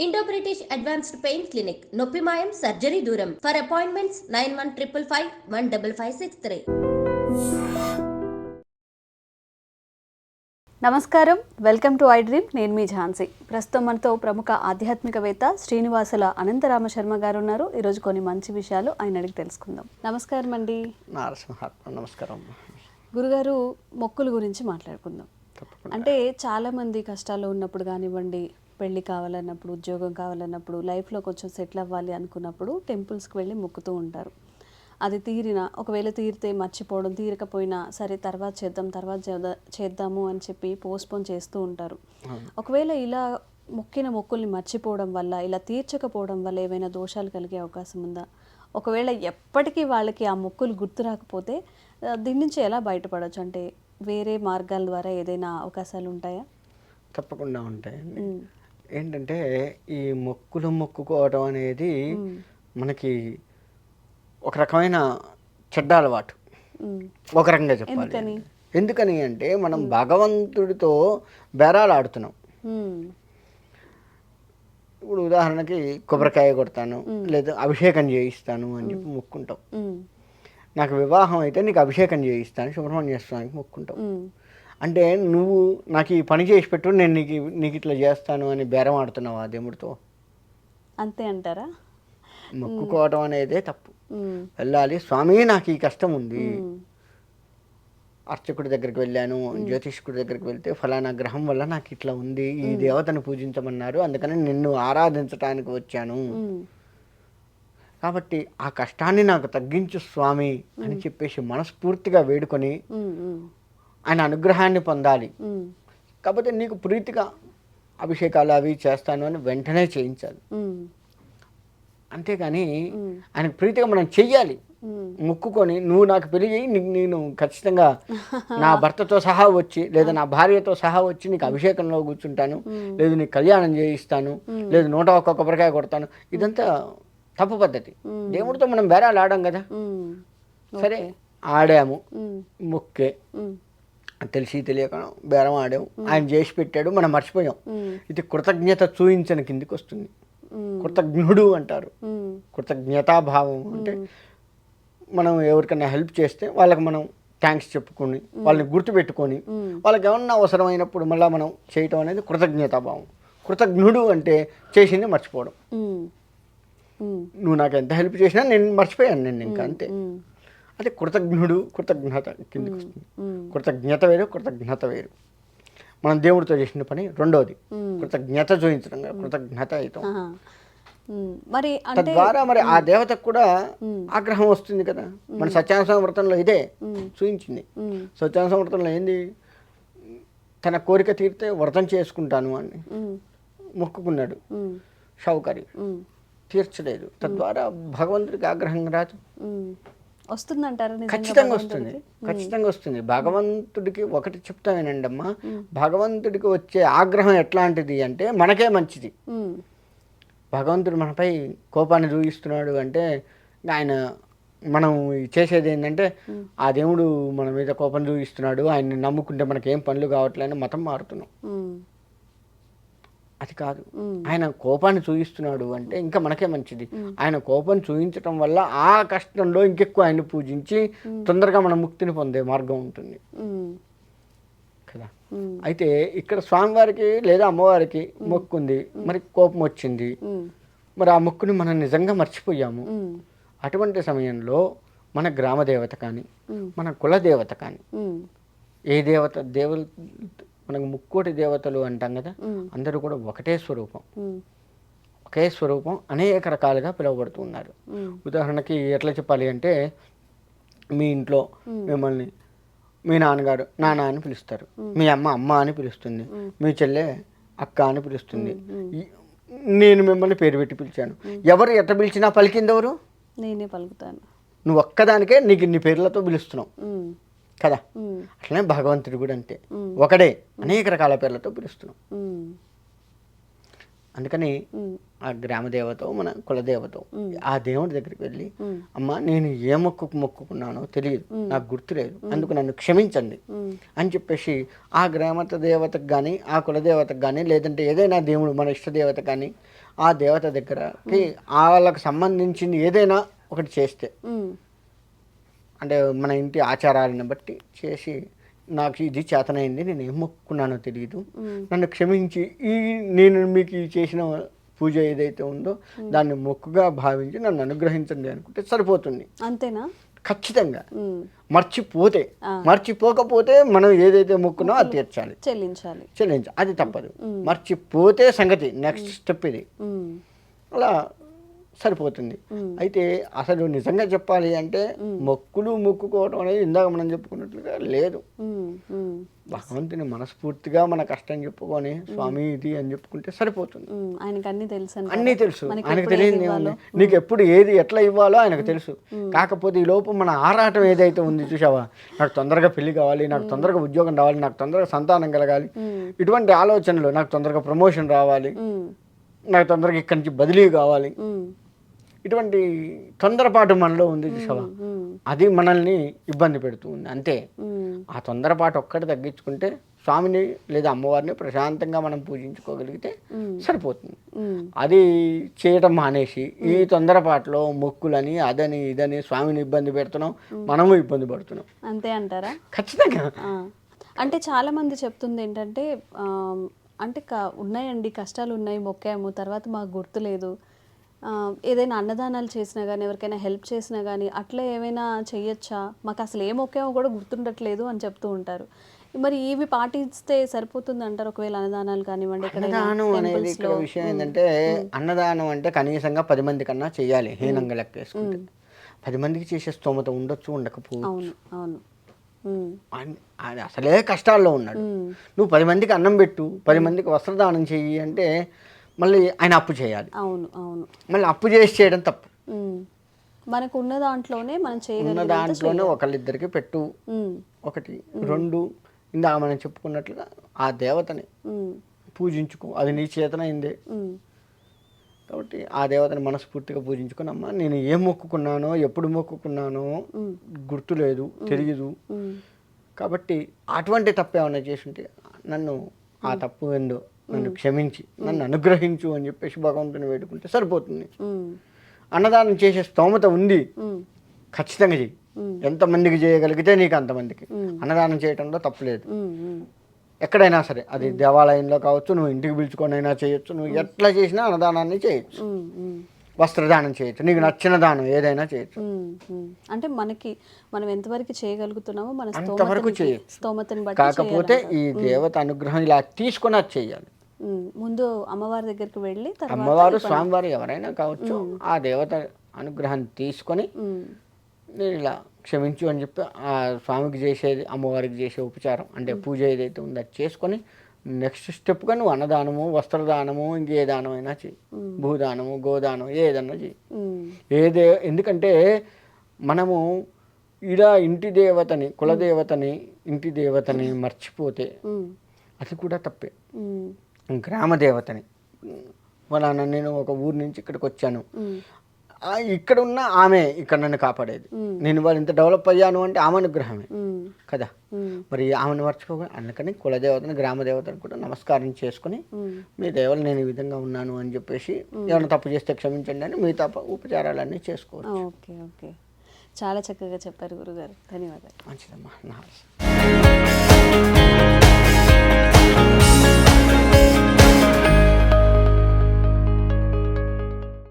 Indo British advanced pain clinic నొప్పి మాయం surgery దూరం for appointments nine one triple five one double five six three నమస్కారం. Welcome to I dream నేను మీ ఝాన్సీ. ప్రస్తుతం మనతో ప్రముఖ ఆధ్యాత్మికవేత్త శ్రీనివాసుల అనంతరామ శర్మ గారు ఉన్నారు ఈరోజు కొన్ని మంచి విషయాలు ఆయన అడిగి తెలుసుకుందాం. నమస్కారం అండి. నమస్కారం. గురుగారు మొక్కుల గురించి మాట్లాడుకుందాం. అంటే చాలామంది కష్టాల్లో ఉన్నప్పుడు కానివ్వండి పెళ్ళి కావాలన్నప్పుడు ఉద్యోగం కావాలన్నప్పుడు లైఫ్లో కొంచెం సెటిల్ అవ్వాలి అనుకున్నప్పుడు టెంపుల్స్కి వెళ్ళి మొక్కుతూ ఉంటారు. అది తీరిన ఒకవేళ తీరితే మర్చిపోవడం తీరకపోయినా సరే తర్వాత చేద్దాం తర్వాత చేద్దా- చేద్దాము అని చెప్పి పోస్ట్పోన్ చేస్తూ ఉంటారు. ఒకవేళ ఇలా మొక్కిన మొక్కుల్ని మర్చిపోవడం వల్ల ఇలా తీర్చకపోవడం వల్ల ఏమైనా దోషాలు కలిగే అవకాశం ఉందా? ఒకవేళ ఎప్పటికీ వాళ్ళకి ఆ మొక్కులు గుర్తు రాకపోతే దీని నుంచి ఎలా బయటపడవచ్చు అంటే వేరే మార్గాల ద్వారా ఏదైనా అవకాశాలు ఉంటాయా? తప్పకుండా ఉంటాయండి. ఏంటంటే ఈ మొక్కులు మొక్కుకోవడం అనేది మనకి ఒక రకమైన చెడ్డ అలవాటు. ఒక రకంగా చెప్పాలి. ఎందుకని? అంటే మనం భగవంతుడితో బేరాలు ఆడుతున్నాం. ఇప్పుడు ఉదాహరణకి కొబ్బరికాయ కొడతాను లేదా అభిషేకం చేయిస్తాను అని చెప్పి మొక్కుంటాం. నాకు వివాహం అయితే నీకు అభిషేకం చేయిస్తాను సుబ్రహ్మణ్య స్వామికి మొక్కుంటాం. అంటే నువ్వు నాకు ఈ పని చేసి పెట్టు నేను నీకు నీకు ఇట్లా చేస్తాను అని బేరం ఆడుతున్నావు ఆ దేవుడితో? అంతే అంటారా? మొక్కుకోవడం అనేదే తప్పు. వెళ్ళాలి. స్వామి నాకు ఈ కష్టం ఉంది. అర్చకుడి దగ్గరికి వెళ్ళాను జ్యోతిష్కుడి దగ్గరికి వెళ్తే ఫలానా గ్రహం వల్ల నాకు ఇట్లా ఉంది. ఈ దేవతను పూజించమన్నారు. అందుకని నిన్ను ఆరాధించడానికి వచ్చాను. కాబట్టి ఆ కష్టాన్ని నాకు తగ్గించు స్వామి అని చెప్పేసి మనస్ఫూర్తిగా వేడుకొని ఆయన అనుగ్రహాన్ని పొందాలి. కాకపోతే నీకు ప్రీతిగా అభిషేకాలు అవి చేస్తాను అని వెంటనే చేయించాలి. అంతేగాని ఆయనకు ప్రీతిగా మనం చెయ్యాలి. మొక్కుకొని నువ్వు నాకు పెళ్ళి చేయి నీకు నేను ఖచ్చితంగా నా భర్తతో సహా వచ్చి లేదా నా భార్యతో సహా వచ్చి నీకు అభిషేకంలో కూర్చుంటాను. లేదు నీకు కళ్యాణం చేయిస్తాను. లేదు నూట ఒక్క కొబ్బరికాయ కొడతాను. ఇదంతా తప్పు పద్ధతి. దేవుడితో మనం బేరాలు ఆడాం కదా. సరే ఆడాము. మొక్కే. తెలిసి తెలియక బేరం ఆడాము ఆయన చేసి పెట్టాడు మనం మర్చిపోయాం. ఇది కృతజ్ఞత చూయించని కిందికి వస్తుంది. కృతజ్ఞుడు అంటారు. కృతజ్ఞతాభావం అంటే మనం ఎవరికైనా హెల్ప్ చేస్తే వాళ్ళకి మనం థ్యాంక్స్ చెప్పుకొని వాళ్ళని గుర్తుపెట్టుకొని వాళ్ళకి ఏమన్నా అవసరమైనప్పుడు మళ్ళీ మనం చేయటం అనేది కృతజ్ఞతాభావం. కృతజ్ఞుడు అంటే చేసింది మర్చిపోవడం. నువ్వు నాకు ఎంత హెల్ప్ చేసినా నేను మర్చిపోయాను నేను ఇంకా అంతే. అదే కృతజ్ఞుడు కృతజ్ఞత కిందికి వస్తుంది. కృతజ్ఞత వేరు కృతజ్ఞత వేరు. మనం దేవుడితో చేసిన పని రెండోది. ఉమ్. కృతజ్ఞత చూపించడం కృతజ్ఞత అవుతాం. ఉమ్, మరి అంటే తద్వారా మరి ఆ దేవతకు కూడా ఆగ్రహం వస్తుంది కదా. మన సత్యానంద వ్రతంలో ఇదే చూయించింది. ఉమ్, సత్యానంద వ్రతంలో ఏంది? తన కోరిక తీరితే వ్రతం చేసుకుంటాను అని మొక్కుకున్నాడు షౌకరి. తీర్చలేదు. తద్వారా భగవంతుడికి ఆగ్రహం రాదు. వస్తుందంటారా ఖచ్చితంగా వస్తుంది. ఖచ్చితంగా వస్తుంది. భగవంతుడికి ఒకటి చెప్తా వినండి అమ్మా భగవంతుడికి వచ్చే ఆగ్రహం ఎట్లాంటిది అంటే మనకే మంచిది. భగవంతుడు మనపై కోపాన్ని చూపిస్తున్నాడు అంటే ఆయన మనం చేసేది ఏంటంటే ఆ దేవుడు మన మీద కోపం చూపిస్తున్నాడు ఆయన్ని నమ్ముకుంటే మనకేం పనులు కావట్లేని మతం మారుతున్నాం. అది కాదు. ఆయన కోపాన్ని చూపిస్తున్నాడు అంటే ఇంకా మనకే మంచిది. ఆయన కోపం చూపించటం వల్ల ఆ కష్టంలో ఇంకెక్కువ ఆయన్ని పూజించి తొందరగా మన ముక్తిని పొందే మార్గం ఉంటుంది. కదా? అయితే ఇక్కడ స్వామివారికి లేదా అమ్మవారికి మొక్కుంది. మరి కోపం వచ్చింది. మరి ఆ మొక్కుని మనం నిజంగా మర్చిపోయాము. అటువంటి సమయంలో మన గ్రామ దేవత కానీ మన కుల దేవత కానీ ఏ దేవత దేవత మనకు ముక్కోటి దేవతలు అంటాం కదా అందరూ కూడా ఒకటే స్వరూపం. ఒకే స్వరూపం అనేక రకాలుగా పిలువబడుతున్నారు ఉమ్, ఉదాహరణకి ఎట్లా చెప్పాలి అంటే మీ ఇంట్లో మిమ్మల్ని మీ నాన్నగారు నాన్న అని పిలుస్తారు. మీ అమ్మ అమ్మ అని పిలుస్తుంది. మీ చెల్లె అక్క అని పిలుస్తుంది. నేను మిమ్మల్ని పేరు పెట్టి పిలిచాను. ఎవరు ఎట్ట పిలిచినా పలికిందెవరు నేనే పలుకుతాను. నువ్వు ఒక్కదానికే నీకు ఇన్ని పేర్లతో పిలుస్తున్నావు. కదా? అట్లనే భగవంతుడు కూడా అంతే. ఒకడే అనేక రకాల పేర్లతో పిలుస్తున్నాం. అందుకని ఆ గ్రామ దేవతో మన కులదేవతో ఆ దేవుడి దగ్గరికి వెళ్ళి. అమ్మ నేను ఏ మొక్కుకు మొక్కుకున్నానో తెలియదు. నాకు గుర్తులేదు అందుకు నన్ను క్షమించండి అని చెప్పేసి ఆ గ్రామత దేవతకు కానీ ఆ కులదేవతకు కానీ లేదంటే ఏదైనా దేవుడు మన ఇష్టదేవత కానీ ఆ దేవత దగ్గరకి వాళ్ళకి సంబంధించింది ఏదైనా ఒకటి చేస్తే అంటే మన ఇంటి ఆచారాలను బట్టి చేసి నాకు ఇది చేతనైంది నేను ఏం మొక్కుకున్నానో తెలియదు నన్ను క్షమించి ఈ నేను మీకు ఈ చేసిన పూజ ఏదైతే ఉందో దాన్ని మొక్కుగా భావించి నన్ను అనుగ్రహించండి అనుకుంటే సరిపోతుంది. అంతేనా? ఖచ్చితంగా. మర్చిపోతే. మర్చిపోకపోతే మనం ఏదైతే మొక్కునో అది తీర్చాలి. చెల్లించాలి. చెల్లించాలి అది తప్పదు. మర్చిపోతే సంగతి నెక్స్ట్ స్టెప్ ఇది. అలా సరిపోతుంది. అయితే అసలు నిజంగా చెప్పాలి అంటే మొక్కులు మొక్కుకోవడం అనేది ఇందాక మనం చెప్పుకున్నట్లుగా లేదు. భగవంతుని మనస్ఫూర్తిగా మన కష్టం చెప్పుకొని స్వామి ఇది అని చెప్పుకుంటే సరిపోతుంది. ఆయనకి అన్ని తెలుసు? అన్నీ తెలుసు. ఆయనకు తెలియదు? నీకు ఎప్పుడు ఏది ఎట్లా ఇవ్వాలో ఆయనకు తెలుసు. కాకపోతే ఈ లోపు మన ఆరాటం ఏదైతే ఉంది చూసావా నాకు తొందరగా పెళ్ళి కావాలి నాకు తొందరగా ఉద్యోగం రావాలి నాకు తొందరగా సంతానం కలగాలి. ఇటువంటి ఆలోచనలు నాకు తొందరగా ప్రమోషన్ రావాలి. నాకు తొందరగా ఇక్కడి నుంచి బదిలీ కావాలి. ఇటువంటి తొందరపాటు మనలో ఉంది చూసావా ఉమ్, అది మనల్ని ఇబ్బంది పెడుతూ ఉంది అంతే. ఆ తొందరపాటు ఒక్కటి తగ్గించుకుంటే స్వామిని లేదా అమ్మవారిని ప్రశాంతంగా మనం పూజించుకోగలిగితే సరిపోతుంది. అది చేయటం మానేసి ఈ తొందరపాటులో మొక్కులని అదని ఇదని స్వామిని ఇబ్బంది పెడుతున్నాం మనము ఇబ్బంది పడుతున్నాం. అంతే అంటారా? ఖచ్చితంగా. అంటే చాలా మంది చెప్తుంది ఏంటంటే అంటే ఉన్నాయండి కష్టాలు ఉన్నాయి మొక్కాము తర్వాత మాకు గుర్తులేదు ఏదైనా అన్నదానాలు చేసినా కానీ ఎవరికైనా హెల్ప్ చేసినా కానీ అట్లా ఏమైనా చెయ్యొచ్చా? మాకు అసలు ఏ మొక్కామో కూడా గుర్తుండట్లేదు అని చెప్తూ ఉంటారు. మరి ఇవి పాటిస్తే సరిపోతుంది అంటారు? ఒకవేళ అన్నదానాలు కానివ్వండి అన్నదానం అనేది ఇక్కడ. విషయం ఏంటంటే అన్నదానం అంటే కనీసంగా పది మంది కన్నా చేయాలి హీనంగా లెక్కేసుకుంటే పది మందికి చేసే స్తోమత ఉండొచ్చు ఉండకపోవచ్చు. అవును అసలే కష్టాల్లో ఉన్నాడు. నువ్వు పది మందికి అన్నం పెట్టు పది మందికి వస్త్రదానం చెయ్యి అంటే మళ్ళీ ఆయన అప్పు చేయాలి. అవును అవును. మళ్ళీ అప్పు చేసి చేయడం తప్పు. మనకు ఉన్న దాంట్లోనే మనం ఉన్న చేయగలిగినంత దాంట్లోనే ఒకళ్ళిద్దరికి పెట్టు. ఒకటి రెండు ఇందా మనం చెప్పుకున్నట్లుగా ఆ దేవతని పూజించుకో. అది నీ చేతనైందే కాబట్టి ఆ దేవతని మనస్ఫూర్తిగా పూజించుకుని అమ్మా నేను ఏం మొక్కుకున్నానో ఎప్పుడు మొక్కుకున్నానో గుర్తులేదు తెలియదు కాబట్టి అటువంటి తప్పు ఏమైనా చేసుంటే నన్ను ఆ తప్పు ఎందు నన్ను క్షమించి నన్ను అనుగ్రహించు అని చెప్పేసి భగవంతుని వేడుకుంటే సరిపోతుంది. అన్నదానం చేసే స్తోమత ఉంది. ఖచ్చితంగా చెయ్యి. ఎంతమందికి చేయగలిగితే నీకు అంతమందికి. అన్నదానం చేయటంలో తప్పులేదు ఎక్కడైనా సరే అది దేవాలయంలో కావచ్చు నువ్వు ఇంటికి పిలుచుకొని అయినా చేయొచ్చు నువ్వు ఎట్లా చేసినా అన్నదానాన్ని చేయొచ్చు. వస్త్రదానం చేయొచ్చు నీకు నచ్చిన దానం ఏదైనా చేయొచ్చు. అంటే మనకి మనం ఎంతవరకు చేయగలుగుతున్నామో మన అంతవరకు స్తోమతని చేయొచ్చు. స్తోమతని బట్టి కాకపోతే. ఈ దేవత అనుగ్రహం ఇలా తీసుకొని అది చేయాలి. ముందు అమ్మవారి దగ్గరికి వెళ్ళి అమ్మవారు స్వామివారు ఎవరైనా కావచ్చు ఆ దేవత అనుగ్రహాన్ని తీసుకొని నేను ఇలా క్షమించు అని చెప్పి ఆ స్వామికి చేసేది అమ్మవారికి చేసే ఉపచారం అంటే పూజ ఏదైతే ఉందో అది చేసుకొని నెక్స్ట్ స్టెప్గా నువ్వు అన్నదానము వస్త్రదానము ఇంకే దానమైనా చెయ్యి భూదానము గోదానం ఏదన్నా చెయ్యి ఏదే ఎందుకంటే మనము ఇలా ఇంటి దేవతని కులదేవతని ఇంటి దేవతని మర్చిపోతే అది కూడా తప్పే. ఉమ్, గ్రామ దేవతని ఫలానా నేను ఒక ఊరు నుంచి ఇక్కడికి వచ్చాను. ఇక్కడ ఉన్న ఆమె ఇక్కడ నన్ను కాపాడేది. నేను వాళ్ళు ఇంత డెవలప్ అయ్యాను అంటే ఆమె అనుగ్రహమే. కదా? మరి ఆమెను మర్చిపోగా అందుకని కులదేవతని గ్రామ దేవతని కూడా నమస్కారం చేసుకుని. మీ దేవలు నేను ఈ విధంగా ఉన్నాను అని చెప్పేసి ఏమైనా తప్పు చేస్తే క్షమించండి అని మిగతా ప- ఉపచారాలన్నీ చేసుకోవచ్చు. Okay okay. చాలా చక్కగా చెప్పారు గురుగారు. ధన్యవాదాలు. మంచిదమ్మా. నా